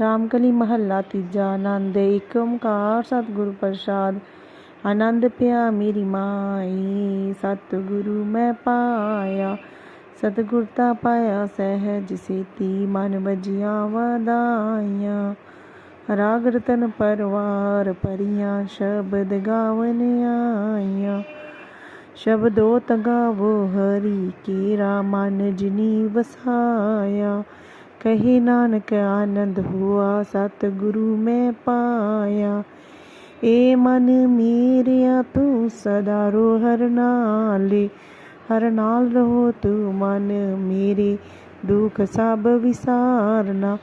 ਰਾਮਕਲੀ ਮਹੱਲਾ ਤੀਜਾ, ਆਨੰਦ ਏਕ ਓੰਕਾਰ ਸਤਿਗੁਰ ਪ੍ਰਸਾਦ। ਆਨੰਦ ਪਿਆ ਮੇਰੀ ਮਾਈ, ਸਤਿਗੁਰੂ ਮੈਂ ਪਾਇਆ। ਸਤਿਗੁਰ ਤਾ ਪਾਇਆ ਸਹਿਜ ਸੇਤੀ, ਮਨ ਵਜੀਆਂ ਵਧਾਈਆਂ ਰਾਗ ਰਤਨ ਪਰਵਾਰ ਪਰੀਆਂ ਸ਼ਬਦ ਗਾਵਨ ਆਈਆਂ। ਸ਼ਬਦੋ ਤਗਾਵੋ ਹਰੀ ਕੇਰਾ, ਮਨ ਜਿਨੀ ਵਸਾਇਆ। ਕਹੇ ਨਾਨਕ ਆਨੰਦ ਹੁਆ, ਸਤਿਗੁਰੂ ਮੈਂ ਪਾਇਆ। ਏ ਮਨ ਮੇਰਿਆ, ਤੂੰ ਸਦਾ ਰੋ ਹਰ ਨਾਲੇ। ਹਰ ਨਾਲ ਰਹੋ ਤੂੰ ਮਨ ਮੇਰੇ, ਦੁਖ ਸਭ ਵਿਸਾਰਨਾ।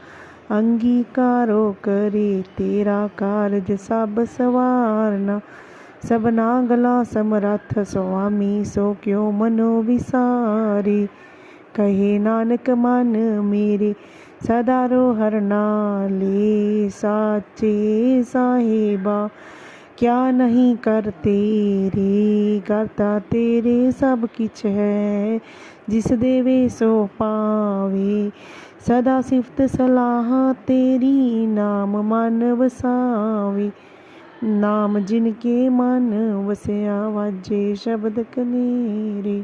ਅੰਗੀਕਾਰੋ ਕਰੇ, ਤੇਰਾ ਕਾਰਜ ਸਭ ਸਵਾਰਨਾ। ਸਭਨਾ ਗਲਾ ਸਮਰੱਥ ਸੁਆਮੀ, ਸੋ ਕਿਉ ਮਨੋ ਵਿਸਾਰੀ? ਕਹੇ ਨਾਨਕ, ਮਨ ਮੇਰੇ ਸਦਾ ਰੋ ਹਰ ਨਾਲੇ, ਸਾਚੇ ਸਾਹਿਬਾ, ਕਿਆ ਨਹੀਂ ਕਰ ਤੇਰੇ ਕਰਤਾ ਤੇਰੇ ਸਭ ਕਿਛ ਹੈ, ਜਿਸ ਦੇਵੇ ਸੋ ਪਾਵੇ। ਸਦਾ ਸਿਫਤ ਸਲਾਹ ਤੇਰੀ, ਨਾਮ ਮਨ ਵਸਾਵੇ। ਨਾਮ ਜਿਨ ਕੇ ਮਨ ਵਸਿਆ, ਵਾਜੇ ਸ਼ਬਦ ਕਨੇਰੇ।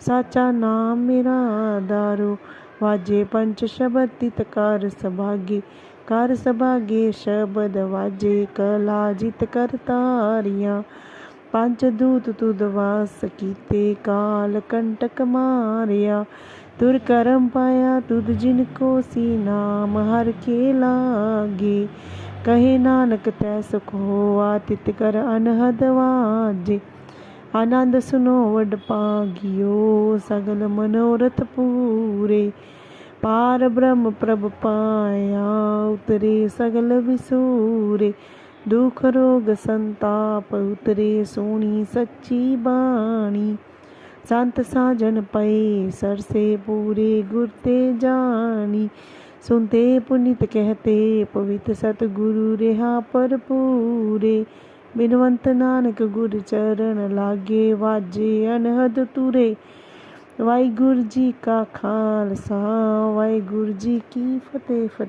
ਸਾਚਾ ਨਾਮ ਮੇਰਾ ਆਧਾਰੋ। ਵਾਜੇ ਪੰਚ ਸ਼ਬਦ ਤਿਤ ਕਰ ਸਭਾਗੇ। ਕਰ ਸਭਾਗੇ ਸ਼ਬਦ ਵਾਜੇ ਕਲਾ ਜਿਤ ਕਰ ਤਾਰੀਆਂ। ਪੰਜ ਦੂਤ ਤੁਧ ਵਾਸ ਕੀਤੇ ਕਾਲ ਕੰਟਕ ਮਾਰਿਆ। ਤੁਰ ਕਰਮ ਪਾਇਆ ਤੁਧ ਜਿਨ ਕੋ ਸੀ ਨਾਮ ਹਰ ਕੇ ਲਾਗੇ। ਕਹੇ ਨਾਨਕ ਤੈ ਸੁਖ ਹੋਆ ਤਿਤ ਕਰ ਅਨਹਦ ਵਾਜੇ। ਆਨੰਦ ਸੁਨੋ ਵਡ ਪਾਗਿਓ, ਸਗਲ ਮਨੋਰਥ ਪੂਰੇ। ਪਾਰ ਬ੍ਰਹਮ ਪ੍ਰਭ ਪਾਇਆ, ਉਤਰੇ ਸਗਲ ਵਿਸੂਰੇ। ਦੁਖ ਰੋਗ ਸੰਤਾਪ, ਉਤਰੇ ਸੋਣੀ ਸੱਚੀ ਬਾਣੀ। ਸੰਤ ਸਾਜਨ ਪਏ, ਸਰਸੇ ਪੂਰੇ ਗੁਰ ਤੇ ਜਾਣੀ। ਸੁਨਤੇ ਪੁਨਿਤ ਕਹਤੇ, ਪਵਿੱਤ ਸਤਿਗੁਰੂ ਰਹਾ ਪਰਪੂਰੇ ਬਿਨਵੰਤ ਨਾਨਕ ਗੁਰ ਚਰਨ ਲਾਗੇ ਵਾਜੇ ਅਨਹਦ ਤੁਰੇ। ਵਾਹਿਗੁਰੂ ਜੀ ਕਾ ਖਾਲਸਾ, ਵਾਹਿਗੁਰੂ ਜੀ ਕੀ ਫਤਿਹ ਫਤਿਹ